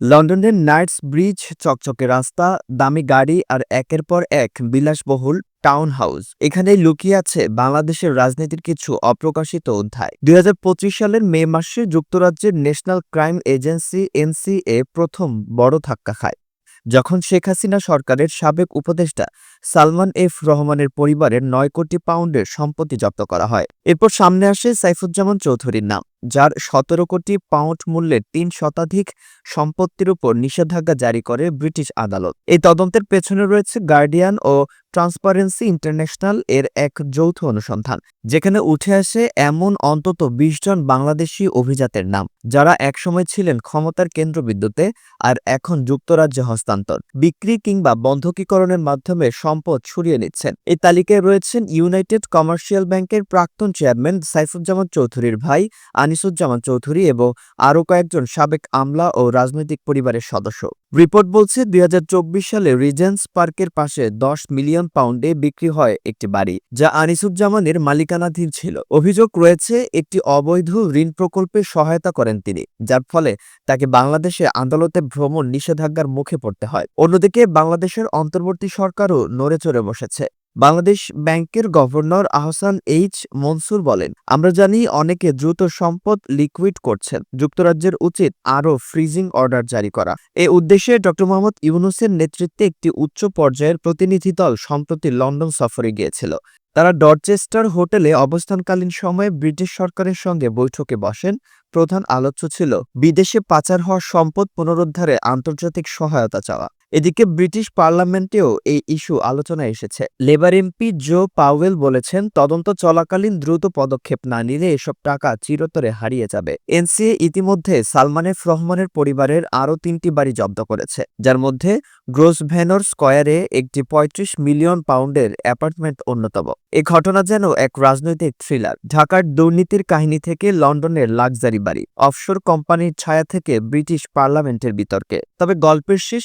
লন্ডনের Knights bridge, চকচকে রাস্তা, দামি গাড়ি আর একের পর এক বিলাসবহুল টাউন হাউস। এখানে লুকিয়ে আছে বাংলাদেশের রাজনীতির কিছু অপ্রকাশিত অধ্যায়। দুই হাজার পঁচিশ সালের মে মাসে যুক্তরাজ্যের ন্যাশনাল ক্রাইম এজেন্সি, এনসিএ, প্রথম বড় ধাক্কা খায়। যখন শেখ হাসিনা সরকারের সাবেক উপদেষ্টা সালমান এফ রহমানের পরিবারের নয় কোটি পাউন্ডের সম্পত্তি জব্দ করা হয়। এরপর সামনে আসে সাইফুজ্জামান চৌধুরীর নাম। যার সতেরো কোটি পাউন্ড মূল্যের তিন শতাধিক সম্পত্তির উপর নিষেধাজ্ঞা জারি করে ব্রিটিশ আদালত। এই তদন্তের পেছনে রয়েছে গার্ডিয়ান ও ট্রান্সপারেন্সি ইন্টারন্যাশনাল এর এক যৌথ অনুসন্ধান, যেখানে উঠে আসে এমন অন্তত বিশ জন বাংলাদেশি অভিজাতের নাম, যারা একসময় ছিলেন ক্ষমতার কেন্দ্রবিন্দুতে আর এখন যুক্তরাজ্যে হস্তান্তর। বিক্রি কিংবা বন্ধকীকরণের মাধ্যমে সম্পদ সরিয়ে নিচ্ছেন। এই তালিকায় রয়েছেন ইউনাইটেড কমার্শিয়াল ব্যাংকের প্রাক্তন চেয়ারম্যান সাইফুজ্জামান চৌধুরীর ভাই আনিসুজ্জামান চৌধুরী এবং আরও কয়েকজন সাবেক আমলা ও রাজনৈতিক পরিবারের সদস্য। রিপোর্ট বলছে, দুই হাজার চব্বিশ সালে রিজেন্স পার্কের পাশে দশ মিলিয়ন পাউন্ডে বিক্রি হয় একটি বাড়ি, যা আনিসুজ্জামানের মালিকানাধীন ছিল। অভিযোগ রয়েছে, একটি অবৈধ ঋণ প্রকল্পে সহায়তা করেন তিনি, যার ফলে তাকে বাংলাদেশে আদালতে ভ্রমণ নিষেধাজ্ঞার মুখে পড়তে হয়। অন্যদিকে বাংলাদেশের অন্তর্বর্তী সরকারও নড়ে চড়ে বসেছে। বাংলাদেশ ব্যাংকের গভর্নর আহসান এইচ মনসুর বলেন, আমরা জানি অনেকে দ্রুত সম্পদ লিকুইড করছেন। যুক্তরাজ্যের উচিত আরও ফ্রিজিং অর্ডার জারি করা। এ উদ্দেশ্যে ড. মোহাম্মদ ইউনুসের নেতৃত্বে একটি উচ্চ পর্যায়ের প্রতিনিধি দল সম্প্রতি লন্ডন সফরে গিয়েছিল। তারা ডরচেস্টার হোটেলে অবস্থানকালীন সময়ে ব্রিটিশ সরকারের সঙ্গে বৈঠকে বসেন। প্রধান আলোচ্য ছিল, বিদেশে পাচার হওয়া সম্পদ পুনরুদ্ধারে আন্তর্জাতিক সহায়তা চাওয়া। এদিকে ব্রিটিশ পার্লামেন্টেও এই ইস্যু আলোচনায় এসেছে। লেবার এমপি জো পাওয়েল বলেছেন, তদন্ত চলাকালীন দ্রুত পদক্ষেপ না নিলে এসব টাকা চিরতরে হারিয়ে যাবে। এনসিএ ইতিমধ্যে সালমানেফ রহমানের পরিবারের আরও তিনটি বাড়ি জব্দ করেছে, যার মধ্যে গ্রোসভেনর স্কয়ারে একটি পঁয়ত্রিশ মিলিয়ন পাউন্ডের অ্যাপার্টমেন্ট অন্যতম। এ ঘটনা যেন এক রাজনৈতিক থ্রিলার। ঢাকার দুর্নীতির কাহিনী থেকে লন্ডনের লাক্সারি বাড়ি, অফশোর কোম্পানির ছায়া থেকে ব্রিটিশ পার্লামেন্টের বিতর্কে। তবে গল্পের শেষ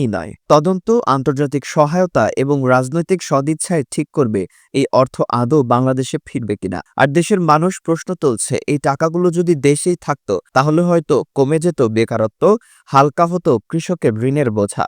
এখানেই নয়। তদন্ত, আন্তর্জাতিক সহায়তা এবং রাজনৈতিক সদিচ্ছায় ঠিক করবে এই অর্থ আদৌ বাংলাদেশে ফিরবে কিনা। আর দেশের মানুষ প্রশ্ন তুলছে, এই টাকাগুলো যদি দেশেই থাকতো, তাহলে হয়তো কমে যেত বেকারত্ব, হালকা হতো কৃষকের ঋণের বোঝা।